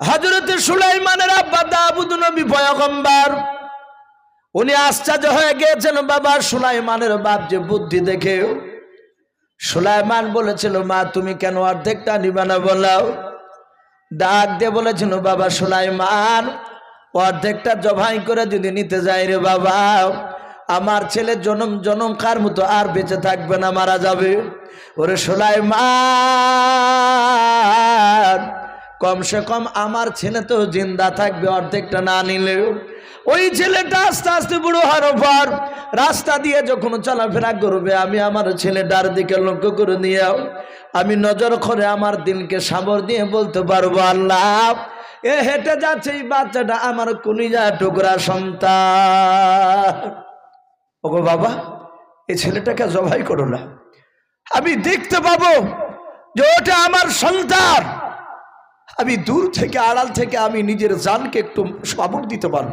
হজরতে সুলাইমানের আব্বা দাবুদ নবী পয়গম্বর, উনি আশ্চর্য হয়ে গিয়েছেন, বাবা, সুলাইমানের বাপ যে বুদ্ধি দেখে সুলাইমান বলেছিল, মা, তুমি কেন অর্ধেকটা নিবে না বলাও ডাক দিয়ে বলেছিল, বাবা, সুলাইমান, অর্ধেকটা জবাই করে যদি নিতে যাই রে বাবা, আমার ছেলে জনম জনম কার মতো আর বেঁচে থাকবে না, মারা যাবে। ওরে সুলাইমান কমসে কম আমার ছেলে তো জিন্দা থাকবে, অর্ধেকটা না নিলেও। ওই ছেলেটা আস্তে আস্তে বুড়ো পর রাস্তা দিয়ে যখন চলাফেরা করবে, আমি আমার ছেলেটার দিকে লক্ষ্য করে নিয়েও আমি নজর করে আমার দিনকে সাবর দিয়ে বলতে পারব, আল্লাহ, এ হেঁটে যাচ্ছে এই বাচ্চাটা আমার কুনিজা টুকরা সন্তান। ওগো বাবা এই ছেলেটাকে জবাই করো না। আমি দেখতে পাবো যে ওটা আমার সন্তান। আমি দূর থেকে, আড়াল থেকে আমি নিজের জানকে একটু সাবর দিতে পারব।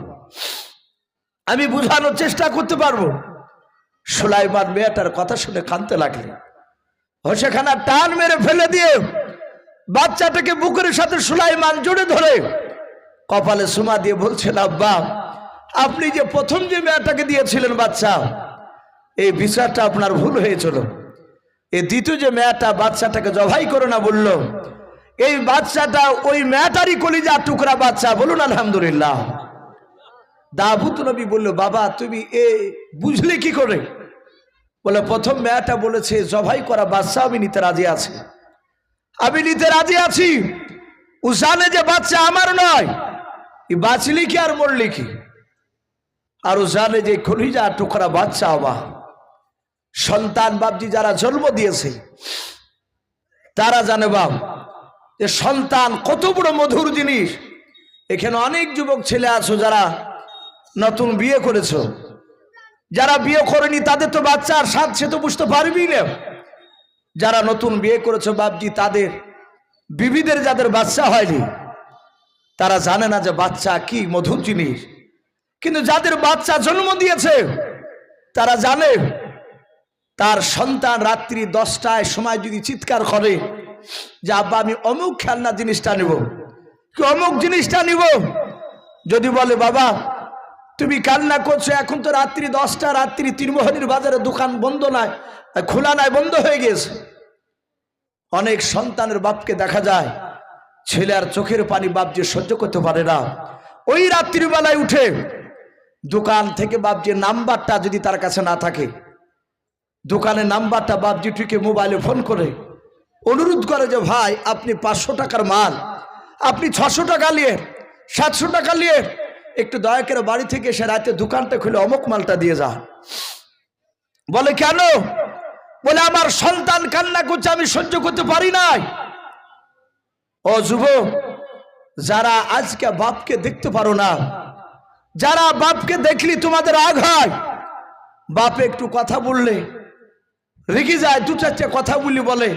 আমি বুঝানোর চেষ্টা করতে পারব। সুলাইমান মেয়েটার কথা শুনে কানতে লাগলে। হোসেখানা টান মেরে ফেলে দিয়ে বাচ্চাটাকে বুকের সাথে সুলাইমান জুড়ে ধরে কপালে সুমা দিয়ে বলছেন, আব্বা, আপনি যে প্রথম যে মেয়েটাকে দিয়েছিলেন বাচ্চা, এই বিচারটা আপনার ভুল হয়েছিল। এই দ্বিতীয় যে মেয়েটা বাচ্চাটাকে জবাই করে না বলল এই বাচ্চাটা ওই মেয়েটারই কলিজা টুকরা বাচ্চা বলুন, আলহামদুলিল্লাহ। দাবুত নবী বলল, বাবা, তুমি এ বুঝলে কি করে? বলে, প্রথম মেয়েটা বলেছে, জবাই করা বাচ্চা আমি নিতে রাজি আছি। আমি নিতে রাজি আছি। ও জানে যে বাচ্চা আমার নয় বাঁচলি কি আর মরলি কি? আর ও জানে যে খলিজা টুকরা বাচ্চা আমার সন্তান বাপজি যারা জন্ম দিয়েছে, তারা জানে বাপ যে সন্তান কত বড় মধুর জিনিস। এখানে অনেক যুবক ছেলে আছো যারা নতুন বিয়ে করেছ। যারা বিয়ে করেনি, তাদের তো বাচ্চা আর সাথ সে তো বুঝতে পারবি না। যারা নতুন বিয়ে করেছ বাপজি, তাদের বিবিদের যাদের বাচ্চা হয়নি, তারা জানে না যে বাচ্চা কি মধুর জিনিস। কিন্তু যাদের বাচ্চা জন্ম দিয়েছে, তারা জানে, তার সন্তান রাত্রি দশটায় সময় যদি চিৎকার করে যে, আব্বা, আমি অমুক খেলনা জিনিসটা নিব। কি অমুক জিনিসটা নিব? যদি বলে, বাবা, তুমি কান্না করছ, এখন তো রাত্রি দশটা, রাত্রি তিরমোহনির বাজারে দোকান বন্ধ নাই খোলা নাই, বন্ধ হয়ে গেছে। অনেক সন্তানের বাপকে দেখা যায় ছেলে আর চোখের পানি বাপ যে সহ্য করতে পারে না। ওই রাত্রিবেলায় উঠে দোকান থেকে বাপ যে নাম্বারটা যদি তার কাছে না থাকে, দোকানের নাম্বারটা বাপজিটিকে মোবাইলে ফোন করে। অনুরোধ করে যে, ভাই, আপনি পাঁচশো টাকার মাল, আপনি ছশো টাকা নিয়ে, সাতশো টাকা নিয়ে একটু দয়া করে বাড়ি থেকে এসে রাতে দোকানটা খুলে অমুক মালটা দিয়ে যা বলে, কেন? বলে, আমার সন্তান কান্না করছে, আমি সহ্য করতে পারি নাই। ও যুব যারা আজকে বাপকে দেখতে পারো না, যারা বাপকে দেখলি তোমাদের আঘ হয়, বাপে একটু কথা বললে, রেগে যায় দু চারটে কথা বলি বলে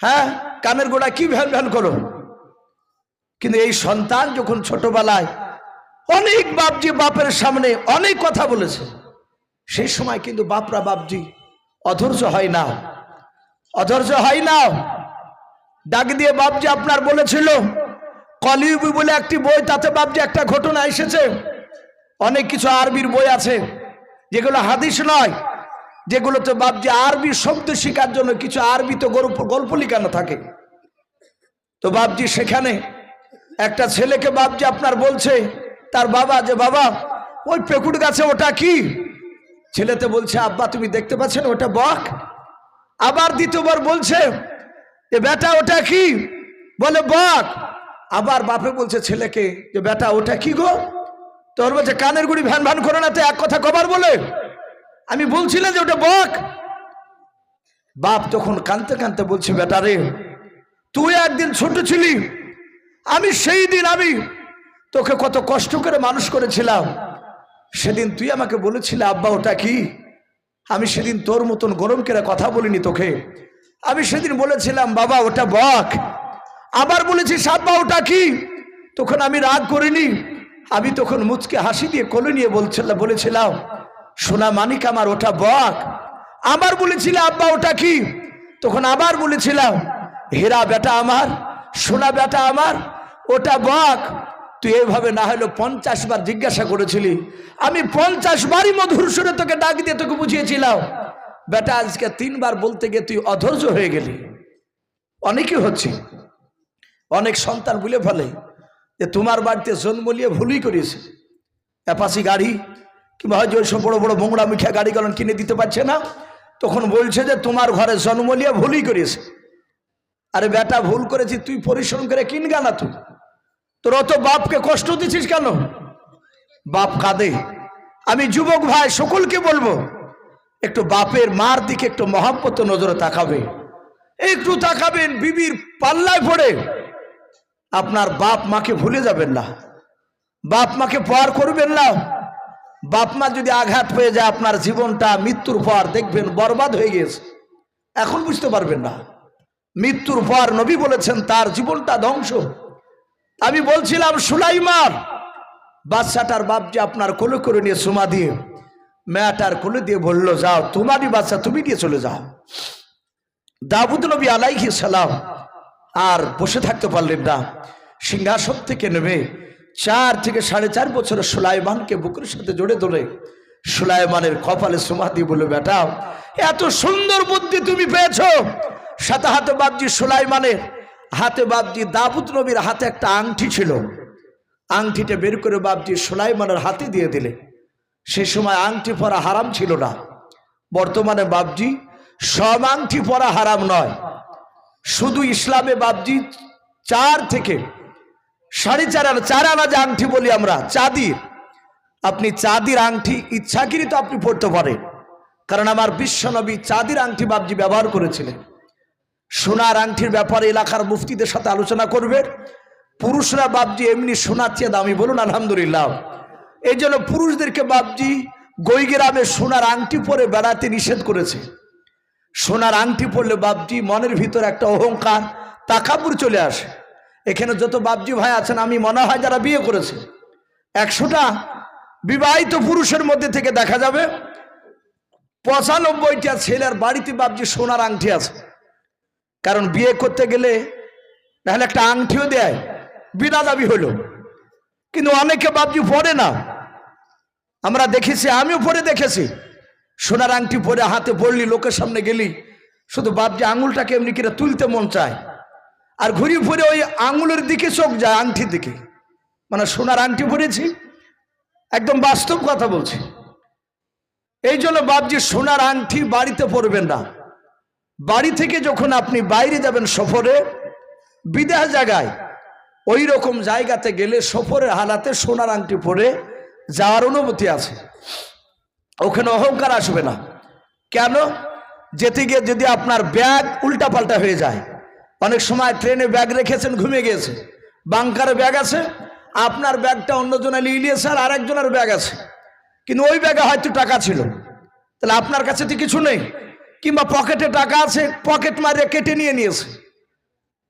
হ্যাঁ কানের গোড়া কি ভ্যান ভ্যান করো? কিন্তু এই সন্তান যখন ছোটবেলায় অনেক বাপজি বাপের সামনে অনেক কথা বলেছে, সেই সময় কিন্তু বাপরা বাপজি অধৈর্য হয় না। অধৈর্য হয় না। ডাক দিয়ে বাপজি আপনার বলেছিল কলিউবি বলে একটি বই, তাতে বাপজি একটা ঘটনা এসেছে। অনেক কিছু আরবির বই আছে, যেগুলো হাদিস নয়। যেগুলোতে বাপজি আরবি শব্দ শেখার জন্য কিছু আরবি তো গল্প গল্প লিখানো থাকে। তো বাপজি সেখানে একটা ছেলেকে বাপজি আপনার বলছে, তার বাবা যে, বাবা, ওই পেকুট গাছে ওটা কি? ছেলেতে বলছে, আব্বা, তুমি দেখতে পাচ্ছেন ওটা বক? আবার দ্বিতীয়বার বলছে যে বেটা ওটা কি? বলে, বক। আবার বাপে বলছে ছেলেকে যে বেটা ওটা কি গো? তোর বলছে, কানের গুড়ি ভ্যান ভ্যান করে না তো এক কথা কবার বলে? আমি বলছিলাম যে ওটা বক। বাপ তখন কানতে কানতে বলছে, বেটা রে, তুই একদিন ছোট ছিলি, আমি সেই দিন আমি তোকে কত কষ্ট করে মানুষ করেছিলাম। সেদিন তুই আমাকে বলেছিলে, আব্বা, ওটা কি? আমি সেদিন তোর মতন গরম করে কথা বলিনি তোকে। আমি সেদিন বলেছিলাম, বাবা, ওটা বক। আবার বলেছিস, আব্বা, ওটা কি? তখন আমি রাগ করিনি। আমি তখন মুচকে হাসি দিয়ে কোলে নিয়ে বলছিলাম, বলেছিলাম সোনা মানিক আমার, ওটা বক। আবার বলেছিলাম আব্বা, ওটা কি? তখন আবার বলেছিলাম, হেরা বেটা আমার সোনা বেটা আমার, ওটা বক। তুই এইভাবে না হলে পঞ্চাশ বার জিজ্ঞাসা করেছিলি। আমি পঞ্চাশ বারই মধুর সুরে তোকে ডাক দিয়ে তোকে বুঝিয়েছিলাম। বেটা, আজকে তিনবার বলতে গিয়ে তুই অধৈর্য হয়ে গেলি। অনেকে হচ্ছে, অনেক সন্তান বলে ফেলে যে তোমার বাড়িতে জন্ম নিয়ে ভুলই করিয়েছে। অ্যাপাসি গাড়ি কিংবা হয়তো ওইসব বড় বড় মোংরা মুখিয়া গাড়ি কিনে দিতে পারছে না, তখন বলছে যে তোমার ঘরে জন্ম নিয়ে ভুলই করিয়েছে। আরে বেটা, ভুল করেছি, তুই পরিশ্রম করে কিন গানা তুই? তোর অত বাপকে কষ্ট দিছিস কেন? বাপ কাঁদে। আমি যুবক ভাই, সকলকে বলব, একটু বাপের মার দিকে একটু মহাব্বত নজরে তাকাবে। একটু তাকাবেন, বিবির পাল্লায় পড়ে। আপনার বাপ মাকে ভুলে যাবেন না। বাপ মাকে পার করবেন না। বাপ মা যদি আঘাত পেয়ে যায়, আপনার জীবনটা মৃত্যুর পর দেখবেন বরবাদ হয়ে গেছে এখন বুঝতে পারবেন না। মৃত্যুর পর নবী বলেছেন, তার জীবনটা ধ্বংস। আমি বলছিলাম, সুলাইমান বাচ্চাটার বাপ যে আপনার কোলে করে নিয়ে সুমা দিয়ে, মেয়াটার কোলে দিয়ে বলল, যাও, তোমারই বাচ্চা তুমি দিয়ে চলে যাও। দাবুদ নবী আলাইহি সালাম আর বসে থাকতে পারলেন না। সিংহাসন থেকে নেমে চার থেকে সাড়ে চার বছরের সুলাইমানকে বুকের সাথে জড়ে ধরে, সুলাইমানের কপালে সুমা দিয়ে বলে বেটা, এত সুন্দর বুদ্ধি তুমি পেয়েছ। সাথে হাতে বাবজি সুলাইমানের, হাতে বাবজি দাবুদ নবীর হাতে একটা আংটি ছিল। আংটিটা বের করে বাবজি সুলাইমানের হাতে দিয়ে দিলে। সে সময় আংটি পরা হারাম ছিল না। বর্তমানে বাবজি সব আংটি পরা হারাম নয়। শুধু ইসলামে বাবজি চার থেকে সাড়ে চার আনা চার আনা যে আংটি বলি আমরা, চাঁদির। আপনি চাঁদির আংটি ইচ্ছাকৃত আপনি পড়তে পারেন। কারণ আমার বিশ্বনবী চাঁদির আংটি বাবজি ব্যবহার করেছিলেন। সোনার আংটির ব্যাপারে এলাকার মুফতিদের সাথে আলোচনা করবে পুরুষরা বাবজি এমনি সোনার চেয়ে দামি বলুন, আলহামদুলিল্লাহ। এই জন্য পুরুষদেরকে বাবজি গৈগ্রামে সোনার আংটি পরে বেড়াতে নিষেধ করেছে। সোনার আংটি পরলে বাবজি মনের ভিতর একটা অহংকার তাকাপুর চলে আসে। এখানে যত বাবজি ভাই আছেন, আমি মনে হয় যারা বিয়ে করেছে, একশোটা বিবাহিত পুরুষের মধ্যে থেকে দেখা যাবে, পঁচানব্বইটা ছেলের বাড়িতে বাবজি সোনার আংটি আছে। কারণ বিয়ে করতে গেলে তাহলে একটা আংটিও দেয় বিনা দাবি হলো। কিন্তু অনেকে বাবজি পড়ে না। আমরা দেখেছি, আমিও পরে দেখেছি। সোনার আংটি পরে হাতে পড়লি, লোকের সামনে গেলি, শুধু বাপজি আঙুলটাকে এমনি করে তুলতে মন চায়। আর ঘুরি ফিরে ওই আঙুলের দিকে চোখ যায় আংটির দিকে। মানে সোনার আংটি পরেছি, একদম বাস্তব কথা বলছি। এই জন্য বাপজি সোনার আংটি বাড়িতে পরবেন না। বাড়ি থেকে যখন আপনি বাইরে যাবেন সফরে, বিদেহ জায়গায়, ওই রকম জায়গাতে গেলে সফরের হালাতে সোনার আংটি পরে যাওয়ার অনুমতি আছে। ওখানে অহংকার আসবে না। কেন? যেতে গিয়ে যদি আপনার ব্যাগ উল্টাপাল্টা হয়ে যায় অনেক সময় ট্রেনে ব্যাগ রেখেছেন, ঘুমিয়ে গিয়েছে। বাংকারে ব্যাগ আছে, আপনার ব্যাগটা অন্যজনে নিয়ে নিয়েছে আর আরেকজনের ব্যাগ আছে। কিন্তু ওই ব্যাগে হয়তো টাকা ছিল। তাহলে আপনার কাছে তো কিছু নেই। কিংবা পকেটে টাকা আছে, পকেট মারিয়ে কেটে নিয়ে নিয়েছে।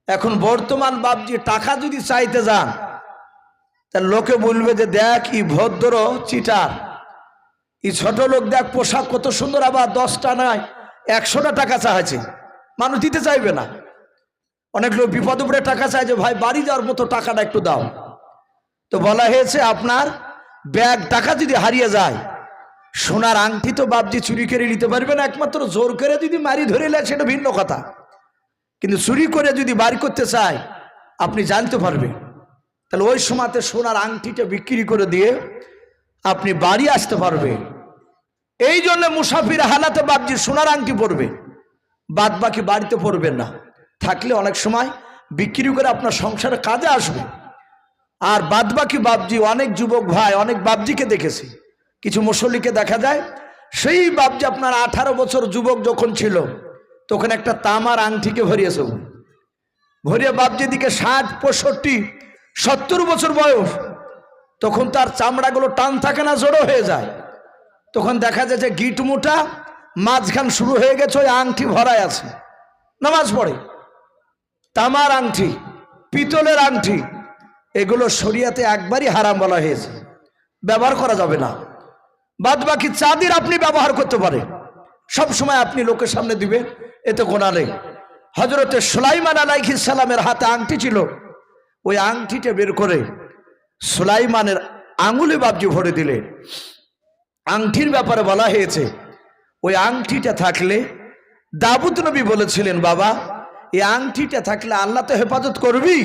এখন বর্তমান বাবজি টাকা যদি চাইতে যান তা লোকে বলবে যে, দেখ ই ভদ্র চিটার ই ছোট লোক দেখ, পোশাক কত সুন্দর, আবার দশটা নয়, একশোটা টাকা চাইছে। মানুষ দিতে চাইবে না। অনেক লোক বিপদ উপরে টাকা চায় যে, ভাই, বাড়ি যাওয়ার মতো টাকাটা একটু দাও। তো বলা হয়েছে, আপনার ব্যাগ, টাকা যদি হারিয়ে যায়, সোনার আংটি তো বাপজি চুরি করে নিতে পারবে না, একমাত্র জোর করে যদি মারি ধরে নেয়, সেটা ভিন্ন কথা। কিন্তু চুরি করে যদি বাড়ি করতে চায়, আপনি জানতে পারবেন। তাহলে ওই সময়তে সোনার আংটিটা বিক্রি করে দিয়ে আপনি বাড়ি আসতে পারবে এই জন্য মুসাফির হালাতে বাবজি সোনার আংটি পরবে। বাদ বাকি বাড়িতে পড়বেন না। থাকলে অনেক সময় বিক্রি করে আপনার সংসারে কাজে আসবে। আর বাদবাকি বাবজি অনেক যুবক ভাই, অনেক বাবজিকে দেখেছি। কিছু মুসল্লিকে দেখা যায়, সেই বাবজি আপনার আঠারো বছর যুবক যখন ছিল, তখন একটা তামার আংটিকে ভরিয়েছে। ভরিয়ে বাবজি দিকে ষাট, পঁয়ষট্টি, সত্তর বছর বয়স। তখন তার চামড়াগুলো টান থাকে না, জড়ো হয়ে যায়। তখন দেখা যায় যে গিট মোটা মাঝখান শুরু হয়ে গেছে, ওই আংটি ভরায় আছে। নামাজ পড়ে। তামার আংটি, পিতলের আংটি, এগুলো শরিয়াতে একবারই হারাম বলা হয়েছে। ব্যবহার করা যাবে না। বাদ বাকি চাঁদির আপনি ব্যবহার করতে পারেন। সব সময় আপনি লোকের সামনে দিবেন, এতে গোনা নেই। হজরতে সুলাইমান আলাইহিস সালামের হাতে আংটি ছিল। ওই আংটিটা বের করে সুলাইমানের আঙুলে বাবজি ভরে দিলেন আংটির ব্যাপারে বলা হয়েছে, ওই আংটিটা থাকলে দাবুদ নবী বলেছিলেন, বাবা এই আংটিটা থাকলে আল্লাহ তো হেফাজত করবি।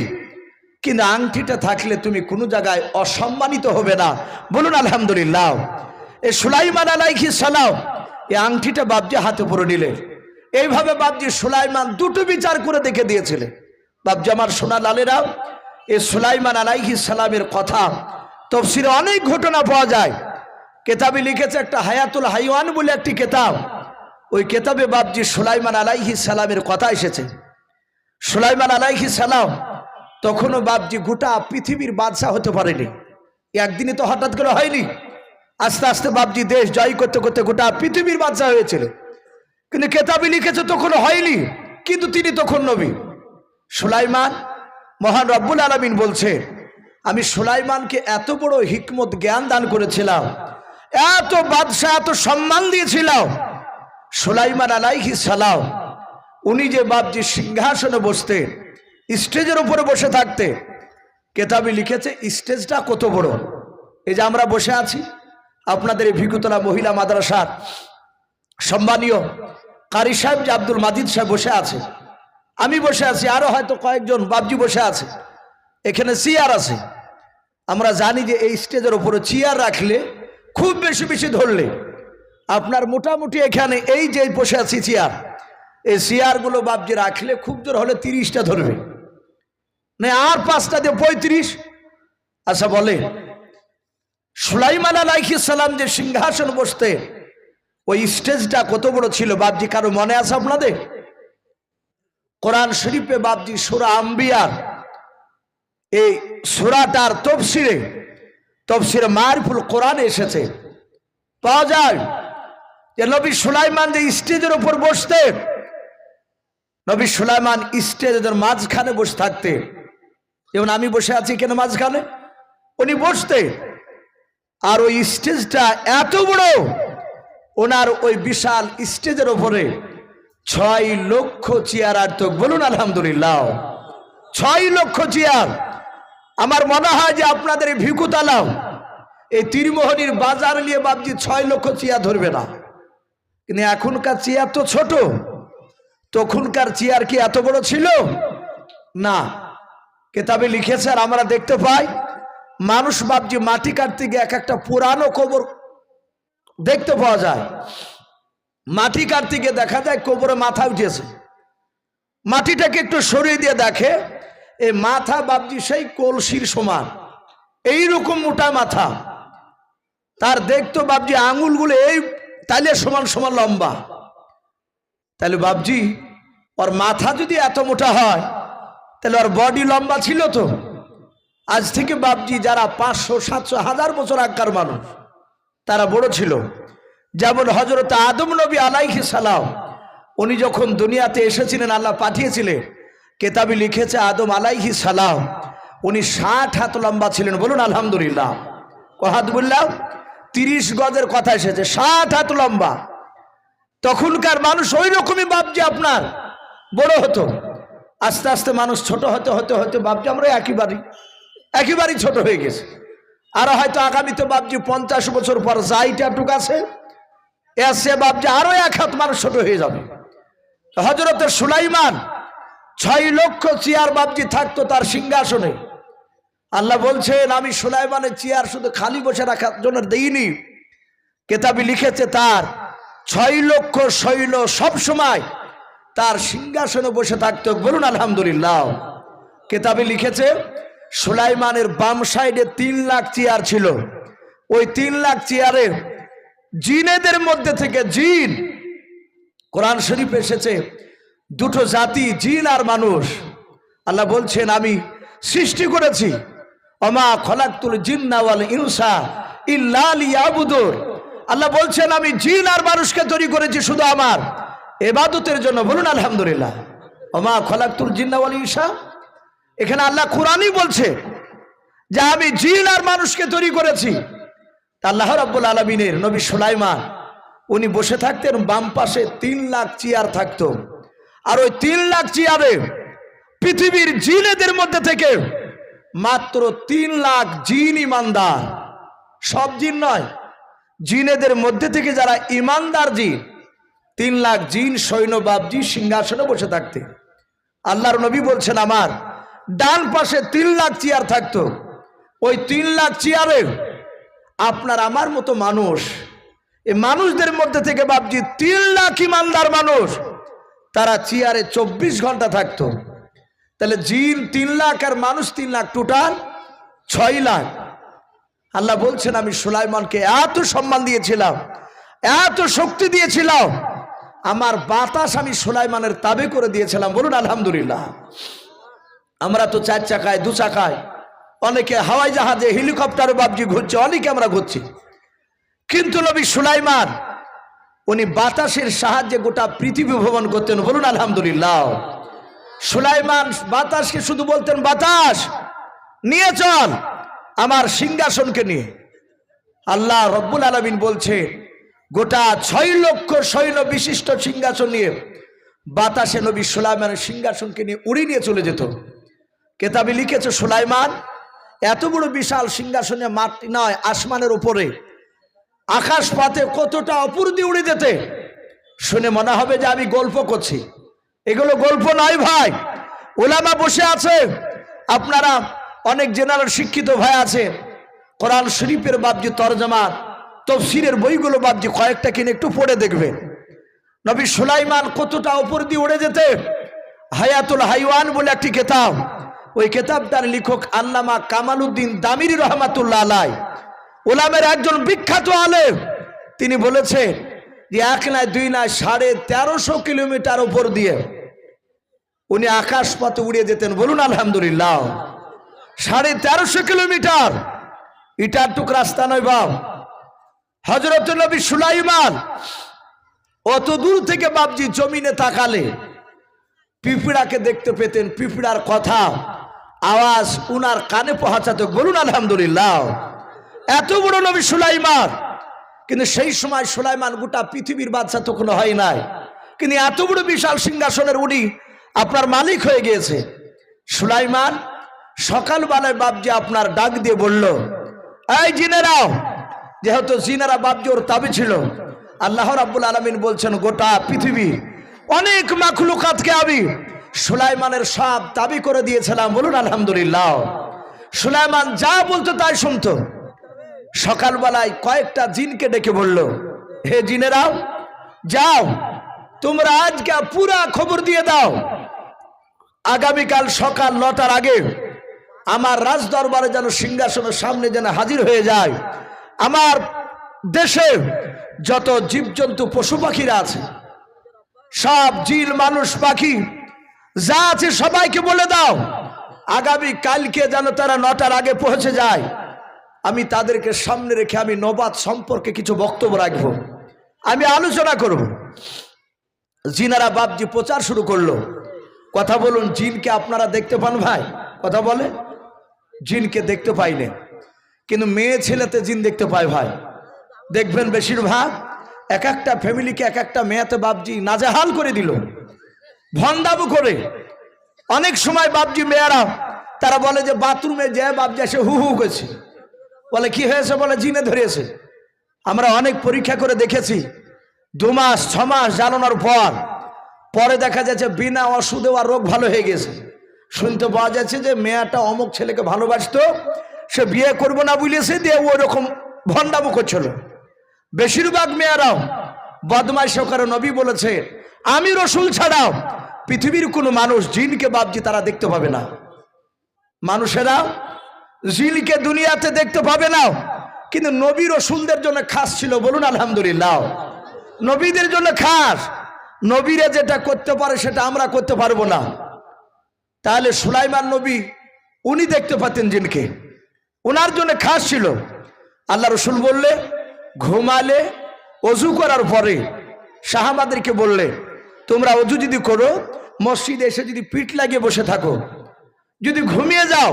কিন্তু আংটিটা থাকলে তুমি কোনো জায়গায় অসম্মানিত হবে না। বলুন, আলহামদুলিল্লাহ। এ সুলাইমান আলাইহি সালাম এই আংটিটা বাবজি হাতে পরে নিলে। এইভাবে বাবজি সুলাইমান দুটো বিচার করে দেখে দিয়েছিলেন বাবজি আমার সোনা লালেরাও এ সুলাইমান আলাইহি সালামের কথা। তফসিরে অনেক ঘটনা পাওয়া যায়। কেতাবে লিখেছে একটা হায়াতুল হাইওয়ান বলে একটি কেতাব। ওই কেতাবে বাবজি সুলাইমান আলাইহি সালামের কথা এসেছে। সুলাইমান আলাইহি সালাম তখনও বাবজি গোটা পৃথিবীর বাদশাহ হতে পারেনি। একদিনে তো হঠাৎ করে হয়নি। আস্তে আস্তে বাবজি দেশ জয় করতে করতে গোটা পৃথিবীর বাদশাহ হয়েছিল। কিন্তু কেতাবি লিখেছে তখনও হয়নি, কিন্তু তিনি তখন নবী। সুলাইমান মহান রব্বুল আলমিন বলছে, আমি সুলাইমানকে এত বড় হিকমত, জ্ঞান দান করেছিলাম, এত বাদশাহ, এত সম্মান দিয়েছিলাম। সুলাইমান আলাইহি সালাম উনি যে বাবজি সিংহাসনে বসতে, স্টেজের উপরে বসে থাকতে, কেতাবি লিখেছে, স্টেজটা কত বড়? এই যে আমরা বসে আছি, আপনাদের এই ভিকুতলা মহিলা মাদ্রাসার সম্মানীয় কারি সাহেব যে আব্দুল মাজিদ সাহেব বসে আছে, আমি বসে আছি, আরও হয়তো কয়েকজন বাবজি বসে আছে, এখানে চেয়ার আছে। আমরা জানি যে এই স্টেজের উপরে চেয়ার রাখলে খুব বেশি বেশি ধরলে, আপনার মোটামুটি এখানে এই যে বসে আছি চেয়ার এই চেয়ারগুলো বাবজি রাখলে খুব জোর হলে তিরিশটা ধরবে। না আর পাঁচটা দিয়ে পঁয়ত্রিশ। আচ্ছা বলে। সুলাইমান আলাইহিস সালাম যে সিংহাসন বসতে, ওই স্টেজটা কত বড় ছিল বাবজি কারও মনে আছে আপনাদের? কোরআন শরীফে বাবজি সুরা আম্বিয়ার, এই সুরাটার তফসিরে তফসিরে মারফুল কোরআন এসেছে। পাওয়া যায় যে নবী সুলাইমান যে স্টেজের উপর বসতেন নবী সুলাইমান স্টেজের মাঝখানে বসে থাকতে। যেমন আমি বসে আছি কেন মাঝখানে? উনি বসতে। আর ওই স্টেজটা এত বড়, ওনার ওই বিশাল স্টেজের ওপরে ছয় লক্ষ চেয়ার আর তো বলুন আলহামদুলিল্লাহ, ছয় লক্ষ চেয়ার। আমার মনে হয় যে আপনাদের এই ভিকুতালাও, এই তীরমোহনীর বাজার নিয়ে বাবজি ছয় লক্ষ চেয়ার ধরবে না। কিন্তু এখনকার চেয়ার তো ছোট। তখনকার চেয়ার কি এত বড় ছিল? না। কেতাবে লিখেছে, আর আমরা দেখতে পাই, মানুষ বাবজি মাটি কাটতে গিয়ে এক একটা পুরানো কবর দেখতে পাওয়া যায়। মাটি কাটতে গিয়ে দেখা যায় কোবরে মাথা উঠেছে। মাটিটাকে একটু সরিয়ে দিয়ে দেখে এই মাথা বাবজি সেই কলসির সমান। এই রকম মোটা মাথা। তার দেখতো বাবজি আঙুলগুলো এই তাইলে সমান সমান লম্বা। তাহলে বাবজি ওর মাথা যদি এত মোটা হয়, তাহলে ওর বডি লম্বা ছিল তো। আজ থেকে বাবজি যারা পাঁচশো, সাতশো, হাজার বছর আগকার মানুষ, তারা বড় ছিল। যেমন হজরত আদম নবী আলাইহি সালাম, উনি যখন দুনিয়াতে এসেছিলেন, আল্লাহ পাঠিয়েছিলেন, কেতাবি লিখেছে আদম আলাইহি সালাম, উনি ষাট হাত লম্বা ছিলেন। বলুন, আলহামদুলিল্লাহ। কহাত বললাম? তিরিশ গজের কথা এসেছে, ষাট হাত লম্বা। তখনকার মানুষ ওই রকমই ভাবছে আপনার। বড় হতো। আস্তে আস্তে মানুষ ছোট হতে হতে হতে ভাবছে আমরা একইবারই একইবারই ছোট হয়ে গেছে। আর হয়তো আগামীতে ভাবছি, পঞ্চাশ বছর পর যাইটা টুক আছে এসে ভাবছে, আরও এক হাত মানুষ ছোট হয়ে যাবে। হজরতের সুলাইমান ছয় লক্ষ চেয়ার বাবজি থাকতো তার সিংহাসনে। আল্লাহ বলছেন, আমি সুলাইমানের চেয়ার শুধু খালি বসে রাখার জন্য দেইনি। কেতাবি লিখেছে তার, ছয় লক্ষ শৈল সব সময় তার সিংহাসনে বসে থাকতো। বলুন, আলহামদুলিল্লাহ। কেতাবে লিখেছে, সুলাইমানের বাম সাইডে তিন লাখ চেয়ার ছিল। ওই তিন লাখ চেয়ারের জিনেদের মধ্যে থেকে জিন, কোরআন শরীফ এসেছে, দুটো জাতি, জিন আর মানুষ। আল্লাহ বলছেন, আমি সৃষ্টি করেছি। অমা খলাকুল জিন্নাওয়াল ইনসা ইল্লাবুদুর আল্লাহ বলছেন, আমি জিন আর মানুষকে তৈরি করেছি শুধু আমার। এবাদতের জন্য বলুন, আলহামদুলিল্লাহ। অমা খলাকুল জিন্নাওয়াল ইনসা। এখানে আল্লাহ কোরআনই বলছে যে আমি জিন আর মানুষকে তৈরি করেছি। আল্লাহ রাব্বুল আলমিনের নবী সুলাইমান, উনি বসে থাকতেন, বাম পাশে তিন লাখ চেয়ার থাকতো। আর ওই তিন লাখ চেয়ারে পৃথিবীর জিনেদের মধ্যে থেকে মাত্র তিন লাখ জিন ইমানদার। সব জিন নয়, জিনেদের মধ্যে থেকে যারা ইমানদার জিন তিন লাখ জিন, সৈন্য বাবজি সিংহাসনে বসে থাকতে। আল্লাহর নবী বলছেন, আমার ডান পাশে তিন লাখ চেয়ার থাকতো। ওই তিন লাখ চেয়ারে আপনার, আমার মতো মানুষ এই মানুষদের মধ্যে থেকে বাবজি তিন লাখ ইমানদার মানুষ, তারা চেয়ারে চব্বিশ ঘণ্টা থাকতো। তাহলে জিন তিন লাখ আর মানুষ তিন লাখ, টোটাল ছয় লাখ। আল্লাহ বলছেন, আমি সুলাইমানকে এত সম্মান দিয়েছিলাম, এত শক্তি দিয়েছিলাম আমার বাতাস আমি সুলাইমানের তাবে করে দিয়েছিলাম। বলুন, আলহামদুলিল্লাহ। আমরা তো চার চাকায়, দু চাকায়, অনেকে হাওয়াই জাহাজে, হেলিকপ্টারে বাবজি ঘুরছে, অনেকে আমরা ঘুরছি। কিন্তু নবী সুলাইমান, উনি বাতাসের সাহায্যে গোটা পৃথিবী ভ্রমণ করতেন। বলুন, আলহামদুলিল্লাহ। সুলাইমান বাতাসকে শুধু বলতেন, বাতাস, নিয়ে চল আমার সিংহাসনকে নিয়ে। আল্লাহ রব্বুল আলমিন বলছে গোটা ছয় লক্ষ সৈন্য বিশিষ্ট সিংহাসন নিয়ে বাতাসে নবী সুলাইমানের সিংহাসনকে নিয়ে উড়ি নিয়ে চলে যেত। কেতাবি লিখেছে, সুলাইমান, এত বড় বিশাল সিংহাসনে মাটি নয়, আসমানের উপরে। আকাশ পাতে কতটা অপুর দিয়ে উড়ে যেতে। শুনে মনে হবে যে আমি গল্প করছি। এগুলো গল্প নয় ভাই। ওলামা বসে আছে। আপনারা অনেক জেনারেল শিক্ষিত ভাই আছে। কোরআন শরীফের বাবজি তরজমা তফসিরের বইগুলো বাবজি কয়েকটা কিনে একটু পড়ে দেখবেন। নবী সুলাইমান কতটা উপর দিয়ে উড়ে যেতে? হায়াতুল হাইওয়ান বলে একটি কেতাব। ওই কেতাবটার লেখক আল্লামা কামাল উদ্দিন দামির রহমাতুল্লাহ আলাই। ওলামের একজন বিখ্যাত আলেম। তিনি বলেছে যে এক নয় দুই নয় সাড়ে তেরোশো কিলোমিটার উপর দিয়ে উনি আকাশ পথে উড়িয়ে যেতেন। বলুন, আলহামদুলিল্লাহ। সাড়ে তেরোশো কিলোমিটার। ইটার টুক রাস্তা নয় বাপ হজরত নবী সুলাইমান অত দূর থেকে বাবজি জমিনে তাকালে পিঁপড়াকে দেখতে পেতেন, পিঁপড়ার কথা, আওয়াজ উনার কানে পৌঁছাতে, বলুন আলহামদুলিল্লাহ। এত বড় নবী সুলাইমান। কিন্তু সেই সময় সুলাইমান গোটা পৃথিবীর বাচ্চা তো কোনো হয় নাই। কিন্তু এত বড় বিশাল সিংহাসনের উনি আপনার মালিক হয়ে গিয়েছে। সুলাইমান সকালবেলায় বাবজি আপনার ডাক দিয়ে বলল, এই জিনেরাও যেহেতু জিনেরা বাবজি ওর তাবি ছিল, আল্লাহ রাব্বুল আলমিন বলছেন, গোটা পৃথিবী, অনেক মাখলুকাতকে আমি সুলাইমানের সব দাবি করে দিয়েছিলাম। বলুন, আলহামদুলিল্লাহ। সুলাইমান যা বলতো তাই শুনতো। সকালবেলায় কয়েকটা জিনকে ডেকে বলল, হে জিনেরাও যাও, তোমরা আজকে পুরা খবর দিয়ে দাও। আগামীকাল সকাল নটার আগে আমার রাজ দরবারে যেন সিংহাসনের সামনে যেন হাজির হয়ে যায়। আমার দেশে যত জীবজন্তু পশু পাখিরা আছে, সব জিল মানুষ পাখি, যা আছে সবাইকে বলে দাও, আগামী কালকে যেন তারা নটার আগে পৌঁছে যায়। আমি তাদেরকে সামনে রেখে আমি নবাদ সম্পর্কে কিছু বক্তব্য রাখব। আমি আলোচনা করব। জিনারা বাপজি প্রচার শুরু করল। কথা বলুন, জিনকে আপনারা দেখতে পান ভাই? কথা বলে? জিনকে দেখতে পাইলে কিন্তু মেয়ে ছেলেতে জিন দেখতে পায় ভাই। দেখবেন বেশিরভাগ এক একটা ফ্যামিলিকে এক একটা মেয়েতে বাপজি নাজেহাল করে দিল। ভন্ডাবু করে। অনেক সময় বাপজি মেয়েরা, তারা বলে যে বাথরুমে যে বাপজি এসে হু হু করছে। বলে, কি হয়েছে? বলে, জিনে ধরেছে। আমরা অনেক পরীক্ষা করে দেখেছি, দু মাস, ছ মাস জ্বালানোর পর, পরে দেখা যাচ্ছে বিনা ওষুধে আর রোগ ভালো হয়ে গেছে। শুনতে পাওয়া যাচ্ছে যে মেয়েটা অমুক ছেলেকে ভালোবাসতো সে বিয়ে করব না বুঝেছে দিয়ে ওই রকম ভণ্ডামো করছিল। বেশিরভাগ মেয়েরাও বদমাই সকারে নবী বলেছে, আমি রসুল ছাড়াও পৃথিবীর কোনো মানুষ জিনকে বাবজি তারা দেখতে পাবে না। মানুষেরা জিনকে দুনিয়াতে দেখতে পাবে না, কিন্তু নবী রসুলদের জন্য খাস ছিল বলুন আলহামদুলিল্লাহ। নবীদের জন্য খাস, নবীরা যেটা করতে পারে সেটা আমরা করতে পারব না। তাহলে সুলাইমান নবী, উনি দেখতে পাতেন জিনকে। ওনার জন্য খাস ছিল। আল্লাহ রসুল বললে, ঘুমালে অজু করার পরে সাহাবাদেরকে বললে, তোমরা অজু যদি করো, মসজিদে এসে যদি পিঠ লাগিয়ে বসে থাকো, যদি ঘুমিয়ে যাও,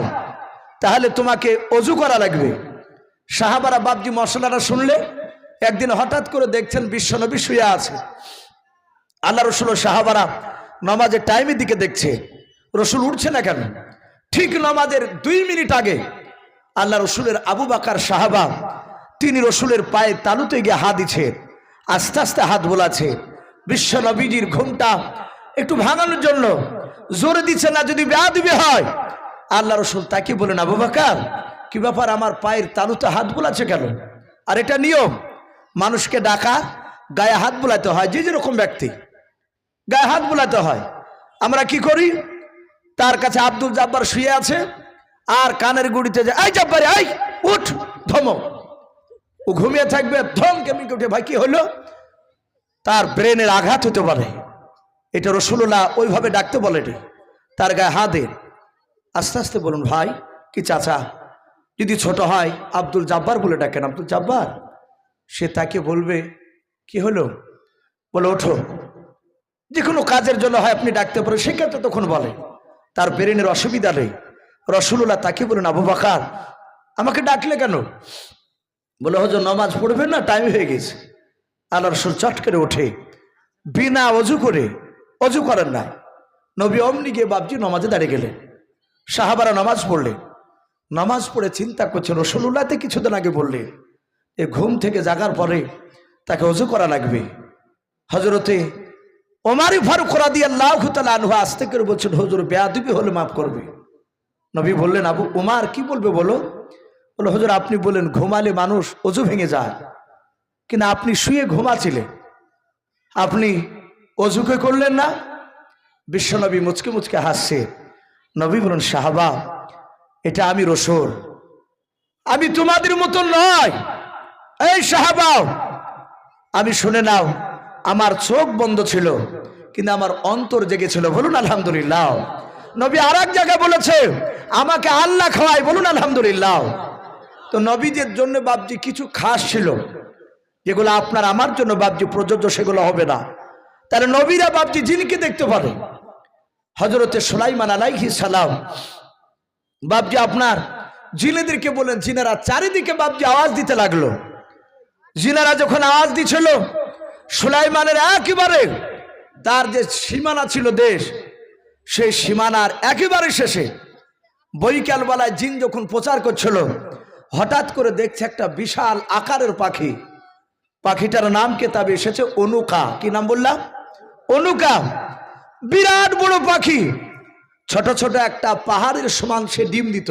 তাহলে তোমাকে অজু করা লাগবে। সাহাবারা বাবজি মশলাটা শুনলে, একদিন হঠাৎ করে দেখছেন বিশ্বনবী শুয়ে আছে। আল্লাহ রসুল সাহাবারা নমাজের টাইমের দিকে দেখছে। রসুল উঠছে না কেন? ঠিক নামাজের দুই মিনিট আগে আল্লাহ রসুলের আবু বাকার সাহাবা, তিনি রসুলের পায়ে তালুতে গিয়ে হাত দিছে, আস্তে আস্তে হাত বোলাছে। বিশ্ব নবীজির ঘুমটা একটু ভাঙানোর জন্য জোরে দিচ্ছে না, যদি বেয়াদবি হয়। আল্লাহ রসুল তাকে বলেন, আবু বাকার, কি ব্যাপার আমার পায়ের তালুতে হাত বোলাচ্ছে কেন? আর এটা নিয়ম, মানুষকে ডাকা, গায়ে হাত বোলাতে হয়, যে যেরকম ব্যক্তি, গায়ে হাত বোলাতে হয়। আমরা কি করি? তার কাছে আব্দুল জাব্বার শুয়ে আছে আর কানের গুড়িতে যে, এই জাব্বারে, এই, উঠ ধমক ও ঘুমিয়ে থাকবে, ধম কেমনি উঠে, ভাই, কি হলো? তার ব্রেনের আঘাত হতে পারে। এটা রসুল্লাহ ওইভাবে ডাকতে বলে রে তার গায়ে হাতের আস্তে আস্তে বলুন ভাই, কি চাচা? যদি ছোট হয়, আব্দুল জাব্বার বলে ডাকেন। আব্দুল জাব্বার? সে তাকে বলবে, কি হলো? বলে, ওঠো। যে কোনো কাজের জন্য হয় আপনি ডাকতে পারেন, সেক্ষেত্রে তখন বলে। তার ব্রেনের অসুবিধা নেই। রসুল্লাহ তাকে বলেন, আবু বাকার, আমাকে ডাকলে কেন? বলে, হজর, নমাজ পড়বেন না টাইম হয়ে গেছে। আল্লাহ রসুল চট করে ওঠে, বিনা অজু করে, অজু করেন না। নবী অমনি গিয়ে বাবজি নমাজে দাঁড়িয়ে গেলেন। সাহাবারা নামাজ পড়লেন। নামাজ পড়ে চিন্তা করছেন রসুল্লাহতে কিছুদিন আগে বললেন এ ঘুম থেকে জাগার পরে তাকে অজু করা লাগবে। হজরতে ওমারি ফারুক করা দিয়ে আল্লাহ আনহু আসতে করে বলছেন, হজুর, বেয়াদুবি হলে মাফ করবে। নবী বললেন, আবু উমার, কি বলবে বলো? বলো, হজুর, আপনি বললেন, ঘুমালে মানুষ অজু ভেঙে যায়। কিন্তু আপনি শুয়ে ঘুমাছিলেন। আপনি অজুকে করলেন না? বিশ্বনবী মুচকে মুচকে হাসছে। নবী বলুন সাহাবা, এটা আমি রসুল। আমি তোমাদের মতন নয়। এই সাহাবাও আমি শুনে নাও, আমার চোখ বন্ধ ছিল, কিন্তু আমার অন্তর জেগেছিল। বলুন, আলহামদুলিল্লাহ। নবী আর এক জায়গায় বলেছে, আমাকে আল্লাহ খাওয়াই, বলুন আলহামদুলিল্লাহ। তো নবীদের জন্য বাবজি কিছু খাস ছিল, যেগুলো আপনার আমার জন্য বাবজি প্রযোজ্য সেগুলো হবে না। তাহলে নবীরা বাবজি জিনকে দেখতে পারে। হজরতে সোলাইমান আলাইহি সালাম বাবজি আপনার জিনেদেরকে বলেন জিনারা চারিদিকে বাবজি আওয়াজ দিতে লাগল। জিনারা যখন আওয়াজ দিছিল, সুলাইমানের একেবারে তার যে সীমানা ছিল দেশ সেই সীমানার একেবারে শেষে বৈকালবেলায় জিন যখন প্রচার করছিল, হঠাৎ করে দেখছে একটা বিশাল আকারের পাখি। পাখিটার নাম কেতাবে এসেছে অনুকা। কি নাম বললাম? অনুকা। বিরাট বড় পাখি। ছোট ছোট একটা পাহাড়ের সমান সে ডিম দিত।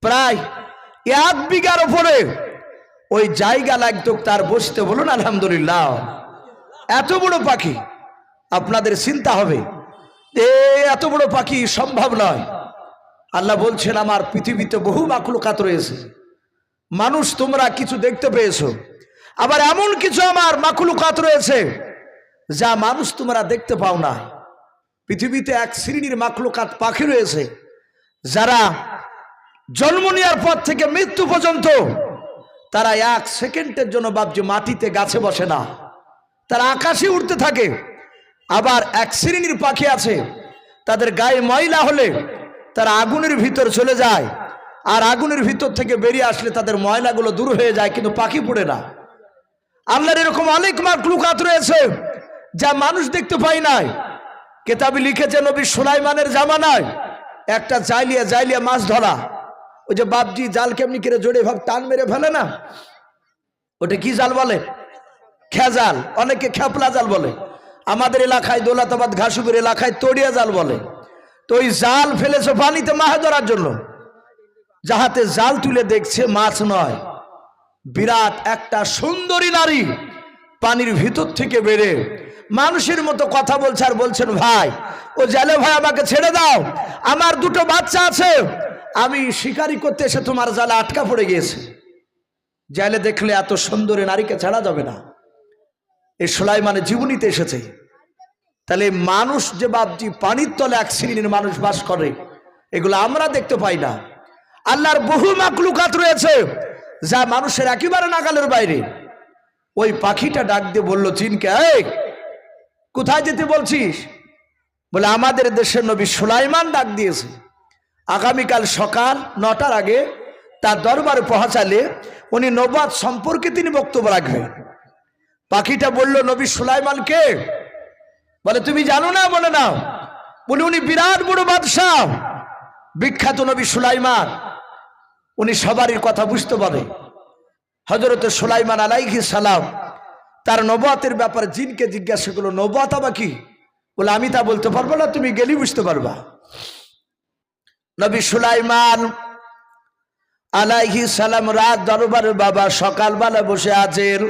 প্রায় এক বিঘার ওপরে ওই জায়গা লাগতো তার বসতে বলুন, আলহামদুলিল্লাহ। এত বড় পাখি। আপনাদের চিন্তা হবে। এ এত বড় পাখি সম্ভব নয়। আল্লাহ বলছেন, আমার পৃথিবীতে বহু মাকলুকাত রয়েছে। মানুষ তোমরা কিছু দেখতে পেয়েছ। আবার এমন কিছু আমার মাকলুকাত রয়েছে যা মানুষ তোমরা দেখতে পাও না। পৃথিবীতে এক শ্রেণির মাকলুকাত পাখি রয়েছে যারা জন্ম নেওয়ার পর থেকে মৃত্যু পর্যন্ত তারা এক সেকেন্ডের জন্য ভাবছে মাটিতে গাছে বসে না। তারা আকাশে উঠতে থাকে। আবার এক শ্রেণির পাখি আছে, তাদের গায়ে ময়লা হলে তারা আগুনের ভিতর চলে যায় আর আগুনের ভিতর থেকে বেরিয়ে আসলে তাদের ময়লাগুলো দূর হয়ে যায়, কিন্তু পাখি পড়ে না। আল্লাহর এরকম অনেক মাকলুকাত রয়েছে যা মানুষ দেখতে পাই নাই। কেতাবি লিখেছে নবী সুলাইমানের জামানায় একটা জাইলিয়া জাইলিয়া মাছ ধরা। ওই যে বাপজি জাল কেমনি করে জোরে ভাব টান মেরে ফেলে না? ওটা কি জাল বলে? খেজাল, অনেকে খেপলা জাল বলে। আমাদের এলাকায় দৌলতাবাদ, ঘাসুপুর এলাকায় তড়িয়া জাল বলে। তো ওই জাল ফেলেছে পানিতে মাছ ধরার জন্য। যাহাতে জাল তুলে দেখছে মাছ নয়। বিরাট একটা সুন্দরী নারী পানির ভিতর থেকে বেড়ে মানুষের মতো কথা বলছে আর বলছেন, ভাই, ও জালে ভাই, আমাকে ছেড়ে দাও। আমার দুটো বাচ্চা আছে। আমি শিকারি করতে এসে তোমার জালে আটকা পড়ে গিয়েছে। জালে দেখলে এত সুন্দরী নারীকে ছাড়া যাবে না। এই সোলাই মানে জীবনীতে এসেছে। তাহলে মানুষ যে বাবজি পানির তলে এক শ্রেণির মানুষ বাস করে, এগুলো আমরা দেখতে পাই না। আল্লাহর বহু মাকলুকাত রয়েছে, যা মানুষের একেবারে নাগালের বাইরে। ওই পাখিটা ডাক দিয়ে বলল চিনকে কোথায় যেতে বলছিস? বলে, আমাদের দেশের নবী সুলাইমান ডাক দিয়েছে। আগামীকাল সকাল নটার আগে তার দরবারে পৌঁছালে উনি নবাদ সম্পর্কে তিনি বক্তব্য রাখবেন। পাখিটা বলল, নবী সুলাইমানকে? বলে, তুমি জানো না, বলে না বলে, উনি বিরাট বড় বাদশাহ, বিখ্যাত নবী সুলাইমান। উনি সবারই কথা বুঝতে পারে। হজরত সুলাইমান আলাইহি সালাম তার নবতের ব্যাপারে জিনকে জিজ্ঞাসা করল, নবত আবার কি? বলে, আমি তা বলতে পারব না, তুমি গেলি বুঝতে পারবা। নবী সুলাইমান আলাইহি সালাম রাত দরবারের বাবা, সকালবেলা বসে আছেন।